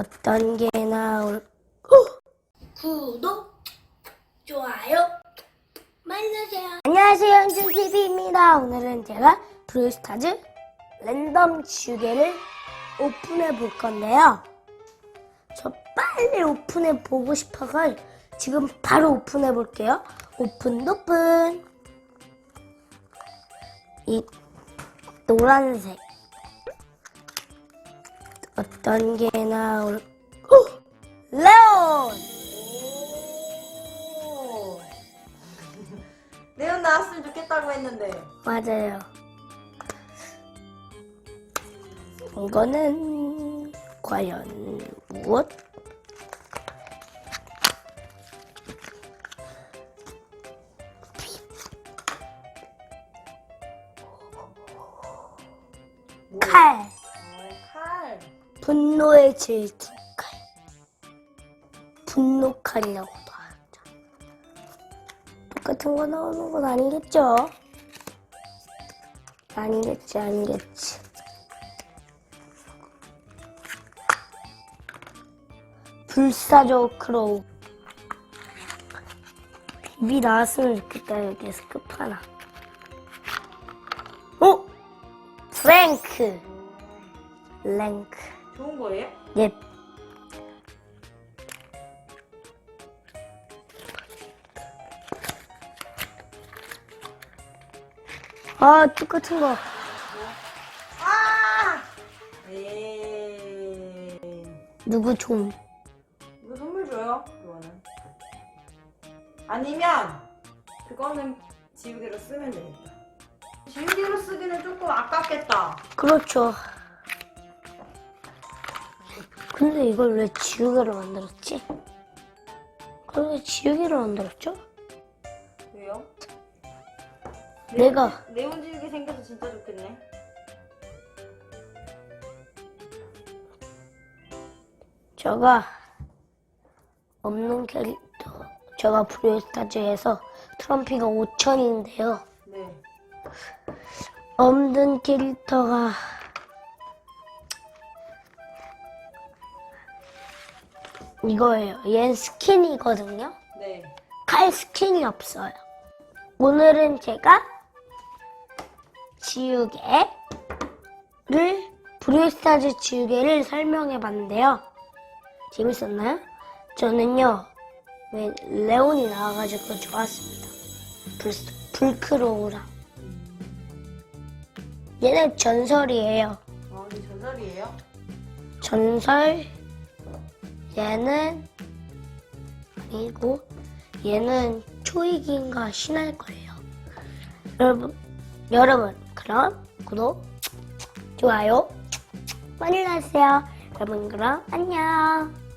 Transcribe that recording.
어떤 게 나올 구독 좋아요 말려주세요. 안녕하세요 현준TV입니다. 오늘은 제가 브루스타즈 랜덤 지우개를 오픈해 볼 건데요. 저 빨리 오픈해 보고 싶어서 지금 바로 오픈해 볼게요. 오픈 오픈 이 노란색 어떤 게 나올 어! 레온 오. 레온 나왔으면 좋겠다고 했는데 맞아요 이거는 과연 무엇? 뭐? 칼 어, 칼 분노의 질투 칼. 분노 칼이라고도 하죠. 똑같은 거 나오는 건 아니겠죠? 아니겠지 아니겠지. 불사조 크로우. 비비 나왔으면 좋겠다 여기에서 끝하나. 오! 프랭크. 랭크 좋은 거예요? 예. 아, 똑같은 거. 아! 에이 누구 좀. 이거 선물 줘요 그거는 아니면 그거는 지우개로 쓰면 되겠다 지우개로 쓰기는 조금 아깝겠다 그렇죠. 근데 이걸 왜 지우개로 만들었지? 그걸 왜 지우개로 만들었죠? 왜요? 내가 네온 지우개 생겨서 진짜 좋겠네 제가 없는 캐릭터, 제가 브레스타즈에서 트럼피가 5천인데요. 네 없는 캐릭터가 이거예요. 얘는 스킨이거든요. 네. 칼 스킨이 없어요. 오늘은 제가 지우개를 브루스타즈 지우개를 설명해 봤는데요. 재밌었나요? 저는요 왜 레온이 나와가지고 좋았습니다. 불, 불크로우랑 얘는 전설이에요. 아, 이게 전설이에요? 전설 얘는 아니고 얘는 초이기인가 신할 거예요. 여러분 여러분 그럼 구독 좋아요 많이 눌러주세요. 여러분 그럼 안녕.